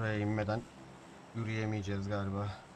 Buraya inmeden yürüyemeyeceğiz galiba.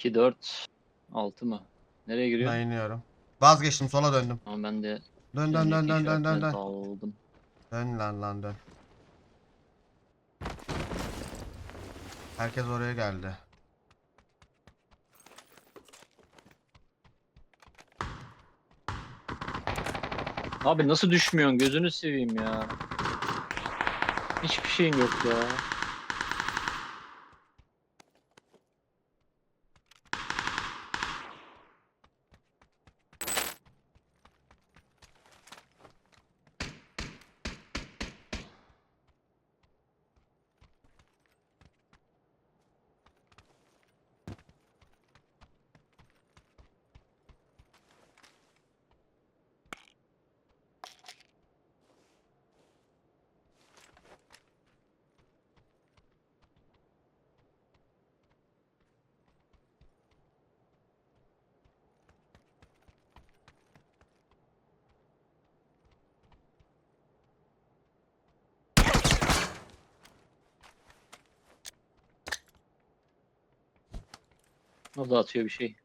İki, dört, altı mı? Nereye giriyor? Ben iniyorum. Vazgeçtim sola döndüm. Ama ben de Dön dön dön dön dön dön dön. daldım. Dön lan lan dön. Herkes oraya geldi. Abi nasıl düşmüyorsun? Gözünü seveyim ya. Hiçbir şeyin yok ya. O da atıyor bir şey.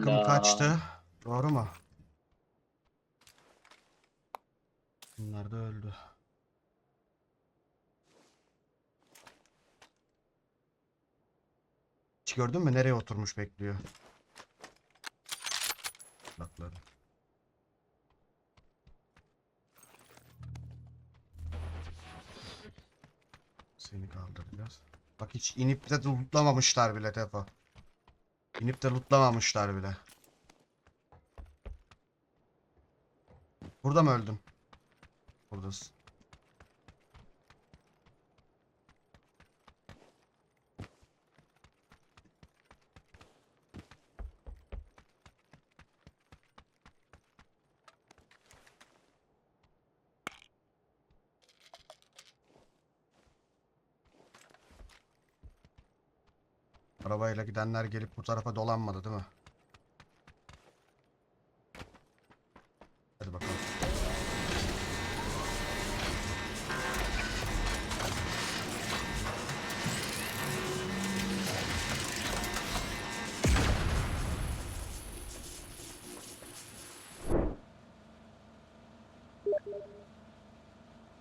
takım kaçtı. Doğru mu? Bunlar da öldü. Hiç gördün mü nereye oturmuş bekliyor? Bakları. Seni kaldır biraz. Bak hiç inip de lootlamamışlar bile defa. İnip de lootlamamışlar bile. Burada mı öldün? Buradasın. Arabayla gidenler gelip bu tarafa dolanmadı değil mi? Hadi bakalım.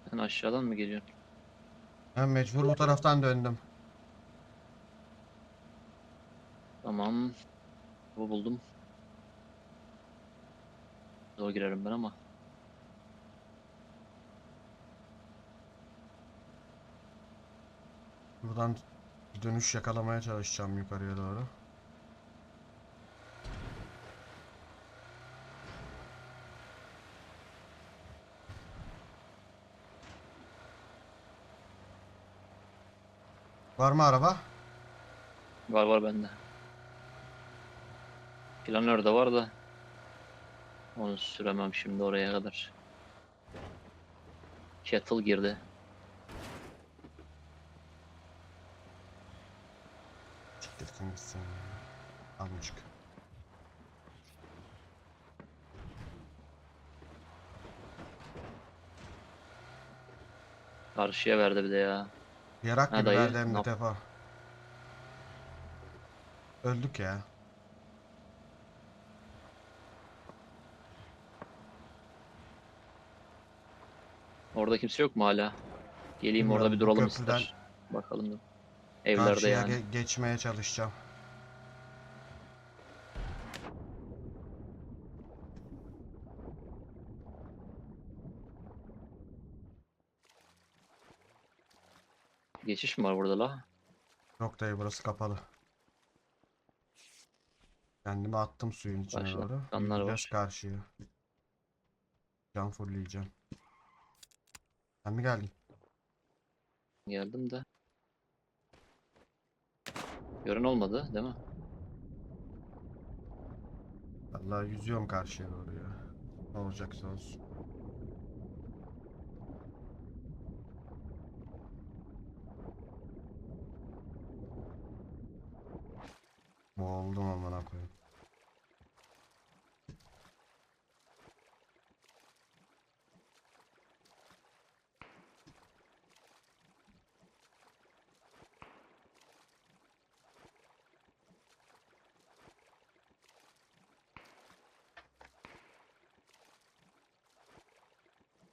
Sen aşağıdan mı geliyorsun? Ben mecbur bu taraftan döndüm. Tamam. Bu buldum. Zor girerim ben ama. Buradan bir dönüş yakalamaya çalışacağım yukarıya doğru. Var mı araba? Var var bende. Planör de var da. Onu süremem şimdi oraya kadar. Kettle girdi. Siktirsin gitsin. ya. Almışık. Karşıya verdi bir de ya. Yarak gibi verdi hem de defa. Öldük ya. Orada kimse yok mu hala? Geleyim orada bir duralım köprüden ister. Bakalım da. Evlerde Karşıya yani. ge- geçmeye çalışacağım. Geçiş mi var burada la? Yok dayı burası kapalı. Kendimi attım suyun içine Başla, doğru. kanlar Yürüyeceğiz var. karşıya. Can fullleyeceğim. Sen mi geldin? Geldim de. Gören olmadı değil mi? Vallahi yüzüyorum karşıya doğru ya. Ne olacaksa olsun. Boğuldum amına koyayım.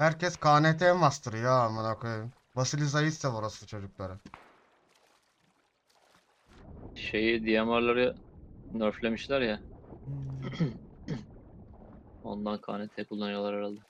Herkes KNT Master ya amına koyayım. Vasili Zayitsev orası çocuklara. Şeyi DMR'ları nerflemişler ya. Ondan KNT kullanıyorlar herhalde.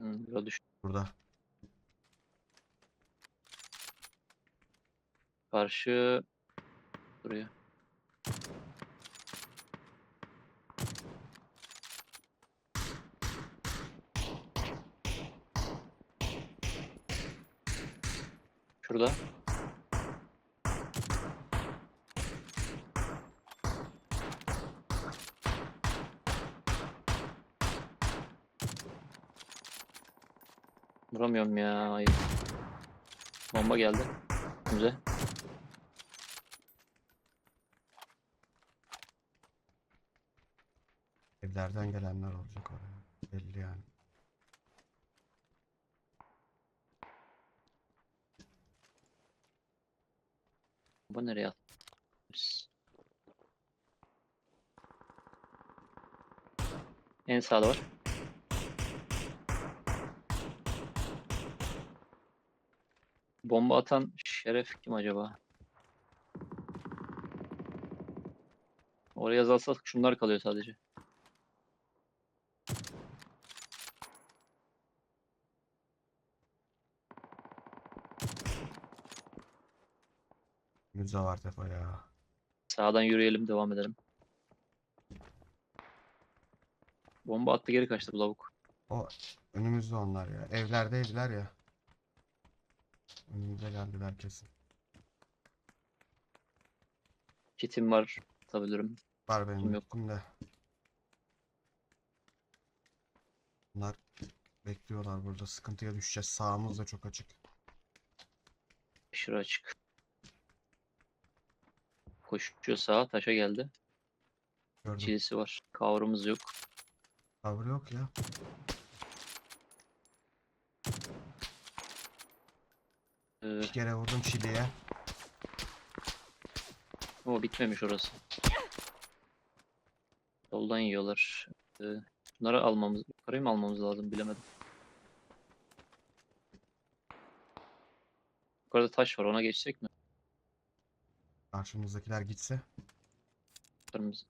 Burada. Karşı buraya. Şurada. Vuramıyorum ya. Hayır. Bomba geldi. Bize. Evlerden gelenler olacak oraya. Belli yani. Bomba nereye atmış? En sağda var. Bomba atan şeref kim acaba? Oraya azalsak şunlar kalıyor sadece. Müze var tepe ya. Sağdan yürüyelim, devam edelim. Bomba attı geri kaçtı bu lavuk. O önümüzde onlar ya. Evlerdeydiler ya. Önümüze geldiler kesin. Kitim var, atabilirim. Var benim Kim yok? üstümde. Bunlar bekliyorlar burada. Sıkıntıya düşeceğiz. Sağımız da çok açık. Aşırı açık. Koşuyor sağa, taşa geldi. Gördüm. Çilisi var. Kavrumuz yok. Cover yok ya. Bir kere vurdum çiliye. o bitmemiş orası. Soldan yiyorlar. Ee, bunları almamız, yukarıyı mı almamız lazım bilemedim. Yukarıda taş var, ona geçsek mi? Karşımızdakiler gitse. Kırmızı.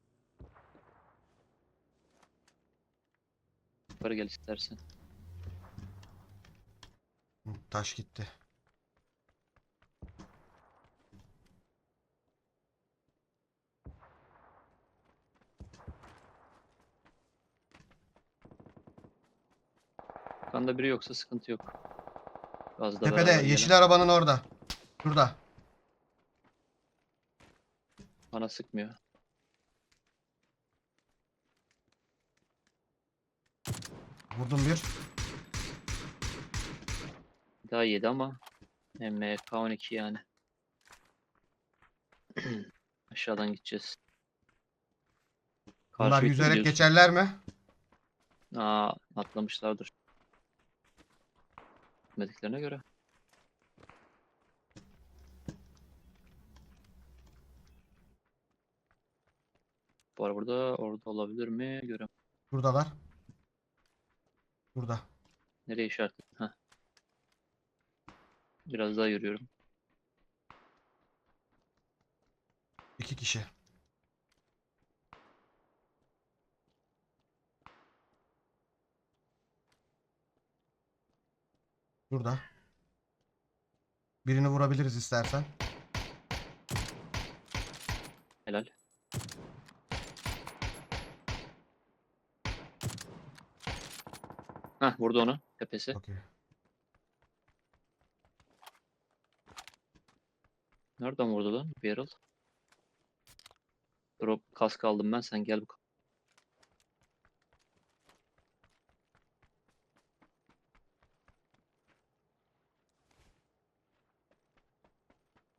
Yukarı gel istersen. Taş gitti. Kanda biri yoksa sıkıntı yok. Gazda Tepede beraber yeşil gelen. arabanın orada. Şurada. Bana sıkmıyor. Vurdum bir. Daha yedi ama MK12 yani. Aşağıdan gideceğiz. Bunlar yüzerek geçerler mi? Aa, atlamışlardır. Gitmediklerine göre. Arada burada orada olabilir mi? Görem. Buradalar. Burada. Nereye işaretledin? Heh. Biraz daha yürüyorum. İki kişi. Burada. Birini vurabiliriz istersen. Helal. Heh vurdu onu. Tepesi. Okey. Nereden vurdu lan? Barrel. Drop kask aldım ben. Sen gel bu.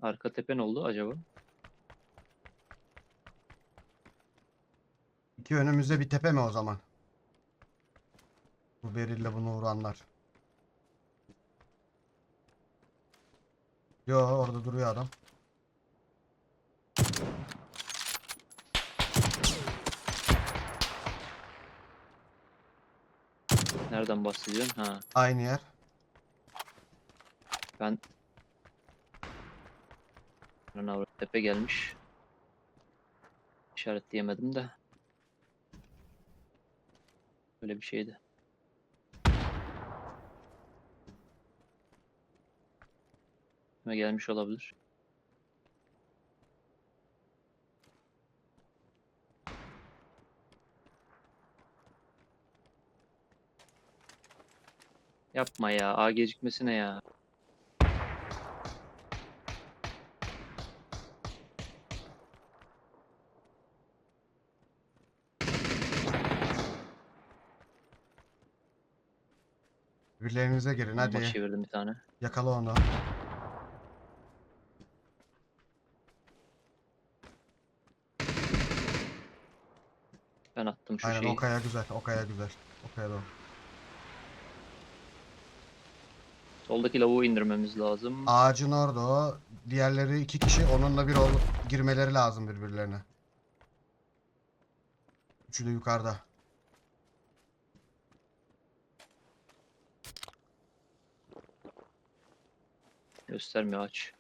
Arka tepe ne oldu acaba? İki önümüzde bir tepe mi o zaman? Bu berille bunu vuranlar. Yo orada duruyor adam. Nereden bahsediyorsun? Ha, Aynı yer. ben Ana avrat, tepe gelmiş. İşaretleyemedim de. Öyle bir şeydi. Ve gelmiş olabilir. Yapma ya. A gecikmesi ne ya? Birbirlerinize girin Bomba hadi. çevirdim bir tane. Yakala onu. Ben attım şu Aynen şeyi. o kaya güzel. O kaya güzel. O kaya. Soldaki lavuğu indirmemiz lazım. Ağacın orada o. Diğerleri iki kişi onunla bir olup girmeleri lazım birbirlerine. Üçü de yukarıda. Göstermiyor aç.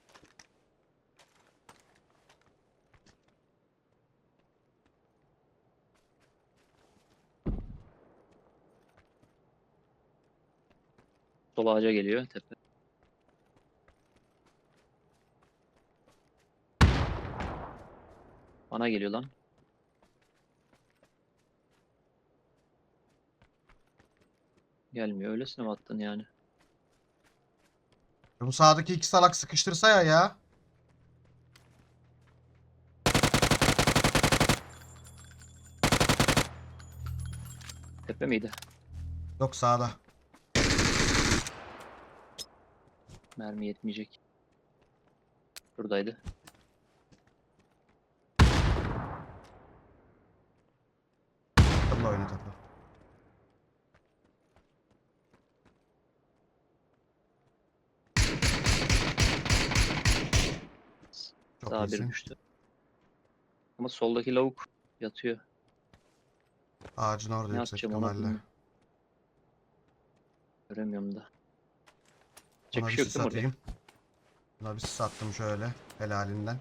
Sol ağaca geliyor tepe. Bana geliyor lan. Gelmiyor. Öylesine mi attın yani? E Bu sağdaki iki salak sıkıştırsa ya ya. Tepe miydi? Yok sağda. Mermi yetmeyecek. Buradaydı. Tabla oyna tabla. Daha bir düştü. Ama soldaki lavuk yatıyor. Ağacın orada Ne yüksek yapacağım ona ihtimalle. bilmiyorum. Göremiyorum da. Buna bir şey yok sis değil mi oraya? atayım. Buna bir sis attım şöyle. Helalinden.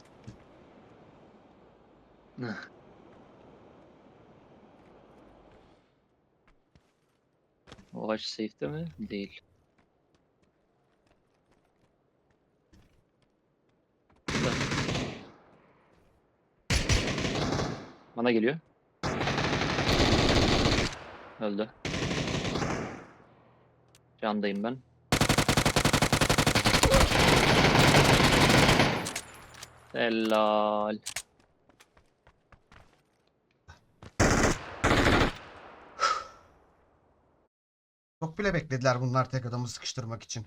O ağaç safe'de mi? Değil. Bana geliyor. Öldü. Candayım ben. Helal. Çok bile beklediler bunlar tek adamı sıkıştırmak için.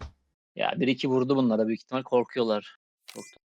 Ya bir iki vurdu bunlara büyük ihtimal korkuyorlar. Korktu.